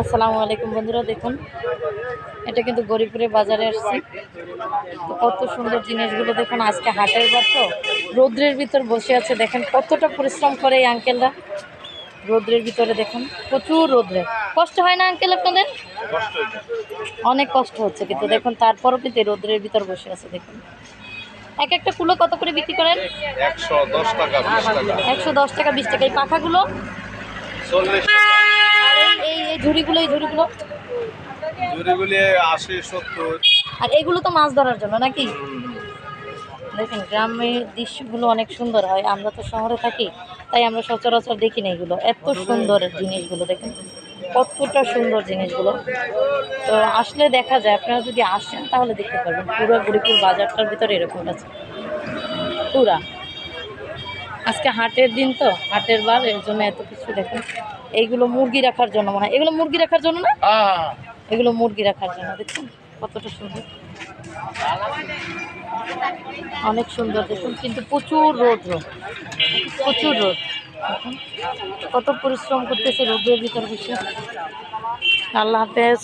আসসালামু আলাইকুম বন্ধুরা দেখুন এটা কিন্তু গরিপুরে বাজারে আসছি। তো কত সুন্দর জিনিসগুলো দেখুন আজকে হাটের বার তো। রৌদ্রের ভিতর বসে আছে দেখেন কতটা পরিশ্রম করে এই আঙ্কেলরা রৌদ্রের ভিতরে দেখুন প্রচুর রৌদ্রে। কষ্ট হয় না আঙ্কেল আপনাদের? অনেক কষ্ট হচ্ছে কিন্তু দেখুন তারপরও কিন্তু রৌদ্রের ভিতর বসে আছে দেখুন। এক একটা কুলো কত করে বিক্রি করেন? একশো দশ টাকা বিশ টাকা। একশো দশ টাকা বিশ টাকা। এই পাখাগুলো? চল্লিশ এই ঝুড়িগুলো এই ঝুড়িগুলো? জুড়িগুলি আশি সত্তর। আর এগুলো তো মাছ ধরার জন্য নাকি? দেখেন গ্রামের দৃশ্যগুলো অনেক সুন্দর হয় আমরা তো শহরে থাকি তাই আমরা সচরাচর দেখি না এগুলো। এত সুন্দর জিনিসগুলো দেখেন কতটা সুন্দর জিনিসগুলো। তো আসলে দেখা যায় আপনারা যদি আসেন তাহলে দেখতে পারবেন পুরো গরিপুর বাজারটার ভিতরে এরকম আছে। পুরা। আজকে হাটের দিন তো হাটের বার এর জন্য এত কিছু দেখেন। এইগুলো মুরগি রাখার জন্য মনে হয়। এগুলো মুরগি রাখার জন্য না? এগুলো মুরগি রাখার জন্য দেখুন কতটা সুন্দর। অনেক সুন্দর দেখুন কিন্তু প্রচুর রোদ রোদ। প্রচুর রোদ। কত পরিশ্রম করতেছে রোদের ভিতর বসে। আল্লাহ হাফেজ।